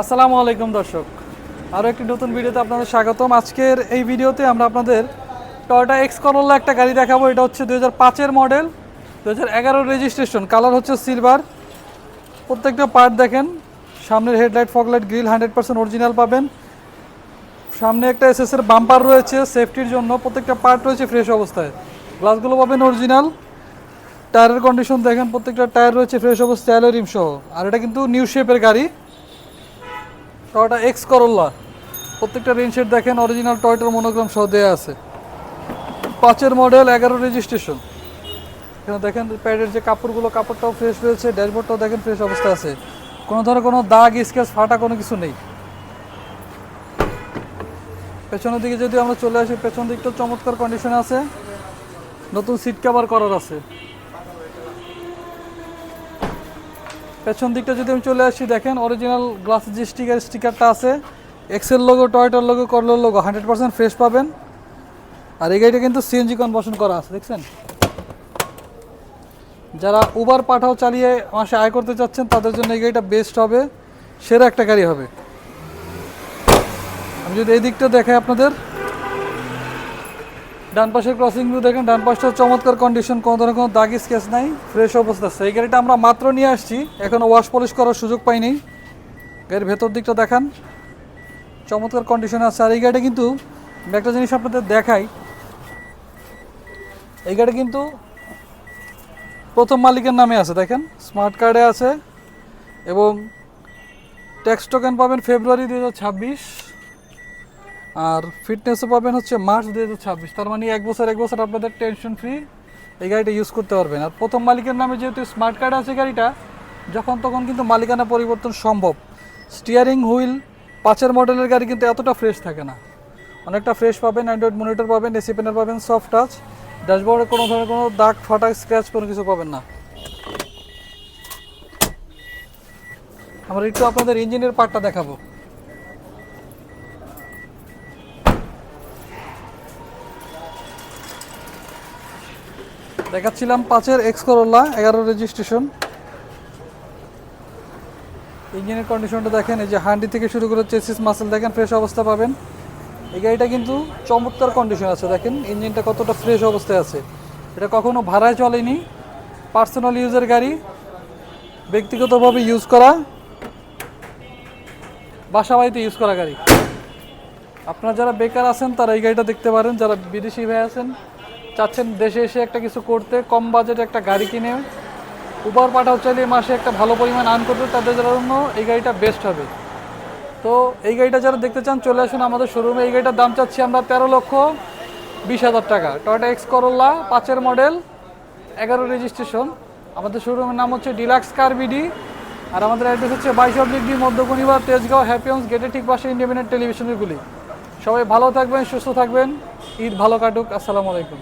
আসসালামু আলাইকুম দর্শক। আরও একটি নতুন ভিডিওতে আপনাদের স্বাগতম। আজকের এই ভিডিওতে আমরা আপনাদের টয়োটা এক্স করোলা একটা গাড়ি দেখাবো। এটা হচ্ছে দু হাজার মডেল দু হাজার রেজিস্ট্রেশন কালার হচ্ছে সিলভার প্রত্যেকটা পার্ট দেখেন, সামনের headlight foglight grill hundred percent original পাবেন। সামনে একটা এসএস এর বাম্পার রয়েছে সেফটির জন্য প্রত্যেকটা পার্ট রয়েছে ফ্রেশ অবস্থায়। গ্লাসগুলো পাবেন অরিজিনাল টায়ারের কন্ডিশন দেখেন, প্রত্যেকটা টায়ার রয়েছে ফ্রেশ অবস্থায় রিম সহ। আর এটা কিন্তু নিউ শেপের গাড়ি। টয়োটা এক্স করোলা প্রত্যেকটা রেঞ্জ সেট দেখেন অরিজিনাল টয়টার মনোগ্রাম সহ দেওয়া আছে। পাঁচের মডেল এগারো রেজিস্ট্রেশন এখানে দেখেন প্যাডের যে কাপড়গুলো, কাপড়টাও ফ্রেশ রয়েছে ড্যাশবোর্ডটাও দেখেন ফ্রেশ অবস্থায় আছে। কোনো ধরনের কোনো দাগ স্কেচ ফাটা কোনো কিছু নেই। পেছনের দিকে যদি আমরা চলে আসি, পেছন দিকটাও চমৎকার কন্ডিশনে আছে। নতুন সিট কাভার করার আছে। পেছন দিকটা যদি আমি চলে আসি, দেখেন অরিজিনাল গ্লাস যে স্টিকার স্টিকারটা আছে এক্সেল লোগো টয়টার লোগো করলোর লোগো হান্ড্রেড পার্সেন্ট ফ্রেশ পাবেন। আর এই গাড়িটা কিন্তু সিএনজি কনভার্সন করা আছে, দেখছেন? যারা উবার পাঠাও চালিয়ে মাসে আয় করতে চাচ্ছেন, তাদের জন্য এই গাড়িটা বেস্ট হবে, সেরা একটা গাড়ি হবে। আমি যদি এই দিকটা দেখাই আপনাদের। ডান পাশের ক্রসিং ভিউ দেখেন, ডান পাশটা চমৎকার কন্ডিশন কোনো ধরনের কোনো দাগি স্কেচ নাই ফ্রেশ অবস্থা। আছে এই গাড়িটা আমরা মাত্র নিয়ে আসছি, এখনও ওয়াশ পলিশ করার সুযোগ পাইনি। গাড়ির ভেতর দিকটা দেখান, চমৎকার কন্ডিশনে আছে। আর এই গাড়িটা কিন্তু একটা জিনিস আপনাদের দেখাই, এই গাড়ি কিন্তু প্রথম মালিকের নামে আছে, দেখেন স্মার্ট কার্ডে আছে, এবং ট্যাক্স টোকেন পাবেন ফেব্রুয়ারি দু হাজার ছাব্বিশ। আর ফিটনেসও পাবেন হচ্ছে মার্চ দু হাজার ছাব্বিশ। তার মানে এক বছর এক বছর আপনাদের টেনশন ফ্রি এই গাড়িটা ইউজ করতে পারবেন। আর প্রথম মালিকের নামে যেহেতু স্মার্ট কার্ড আছে গাড়িটা, যখন তখন কিন্তু মালিকানা পরিবর্তন সম্ভব। স্টিয়ারিং হুইল পাঁচের মডেলের গাড়ি কিন্তু এতটা ফ্রেশ থাকে না। অনেকটা ফ্রেশ পাবেন অ্যান্ড্রয়েড মনিটর পাবেন এসি প্যানেল পাবেন সফট টাচ ড্যাশবোর্ডে কোনো ধরনের কোনো দাগ, ফাটা স্ক্র্যাচ কোনো কিছু পাবেন না। আমরা একটু আপনাদের ইঞ্জিনের পার্টটা দেখাবো। দেখাচ্ছিলাম পাঁচের এক্স করোলা এগারো রেজিস্ট্রেশন ইঞ্জিনের কন্ডিশনটা দেখেন, এই যে হান্ডি থেকে শুরু করে চেসিস মাসেল দেখেন ফ্রেশ অবস্থা পাবেন। এই গাড়িটা কিন্তু চমৎকার কন্ডিশন আছে, দেখেন ইঞ্জিনটা কতটা ফ্রেশ অবস্থায় আছে। এটা কখনো ভাড়ায় চলেনি পার্সোনাল ইউজের গাড়ি, ব্যক্তিগতভাবে ইউজ করা, বাসা বাড়িতে ইউজ করা গাড়ি। আপনারা যারা বেকার আছেন, তারা এই গাড়িটা দেখতে পারেন, যারা বিদেশি ভাই আছেন চাচ্ছেন দেশে এসে একটা কিছু করতে, কম বাজেটে একটা গাড়ি কিনে। উবার পাঠাও, চালিয়ে মাসে একটা ভালো পরিমাণ আর্ন করতে তাদের জন্য এই গাড়িটা বেস্ট হবে। তো এই গাড়িটা যারা দেখতে চান, চলে আসুন আমাদের শোরুমে এই গাড়িটার দাম চাচ্ছি আমরা তেরো লক্ষ বিশ হাজার টাকা। টয়টা এক্স করোলা পাঁচের মডেল এগারো রেজিস্ট্রেশন আমাদের শোরুমের নাম হচ্ছে ডিলাক্স কার বিডি আর আমাদের অ্যাড্রেস হচ্ছে বাইশ অব্লিক ডি মধ্যকনিবার তেজগাঁও হ্যাপিয়ন্স গেটের ঠিক পাশে ইন্ডিপেন্ডেন্ট টেলিভিশনের গুলি। সবাই ভালো থাকবেন, সুস্থ থাকবেন। ঈদ ভালো কাটুক, আসসালামু আলাইকুম।